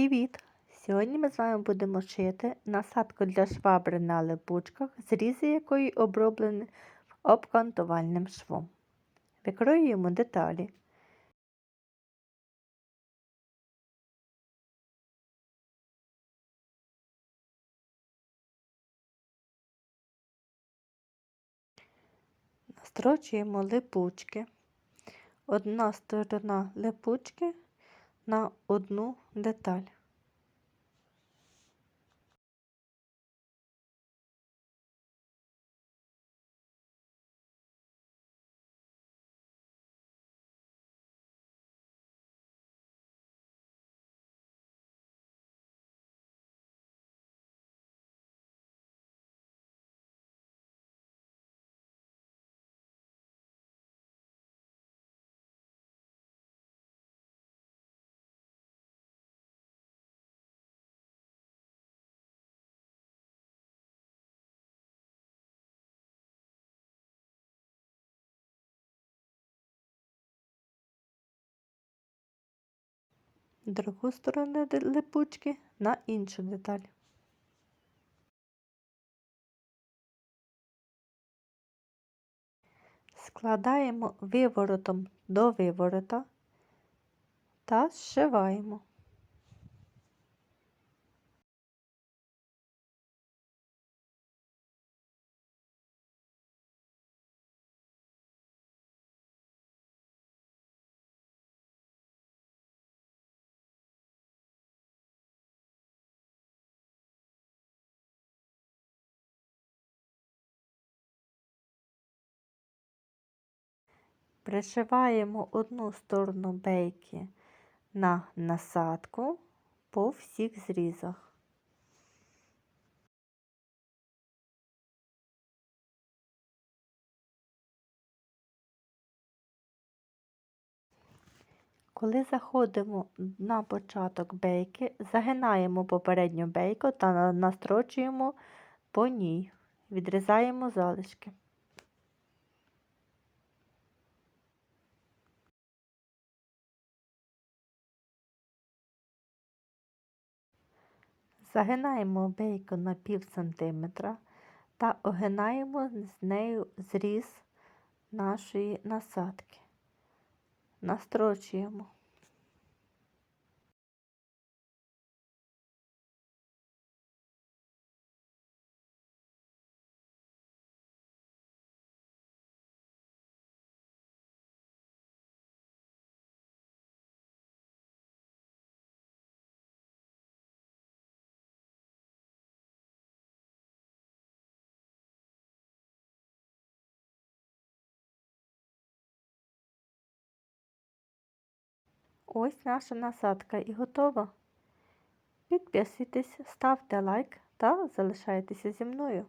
Привіт! Сьогодні ми з вами будемо шити насадку для швабри на липучках, зрізи якої оброблені обкантувальним швом. Викроюємо деталі. Настрочуємо липучки. Одна сторона липучки на одну деталь. Другу сторону липучки на іншу деталь. Складаємо виворотом до виворота та зшиваємо. Пришиваємо одну сторону бейки на насадку по всіх зрізах. Коли заходимо на початок бейки, загинаємо попередню бейку та настрочуємо по ній, відрізаємо залишки. Загинаємо бейкон на пів сантиметра та огинаємо з нею зріз нашої насадки. Настрочуємо. Ось наша насадка і готова. Підписуйтесь, ставте лайк та залишайтеся зі мною.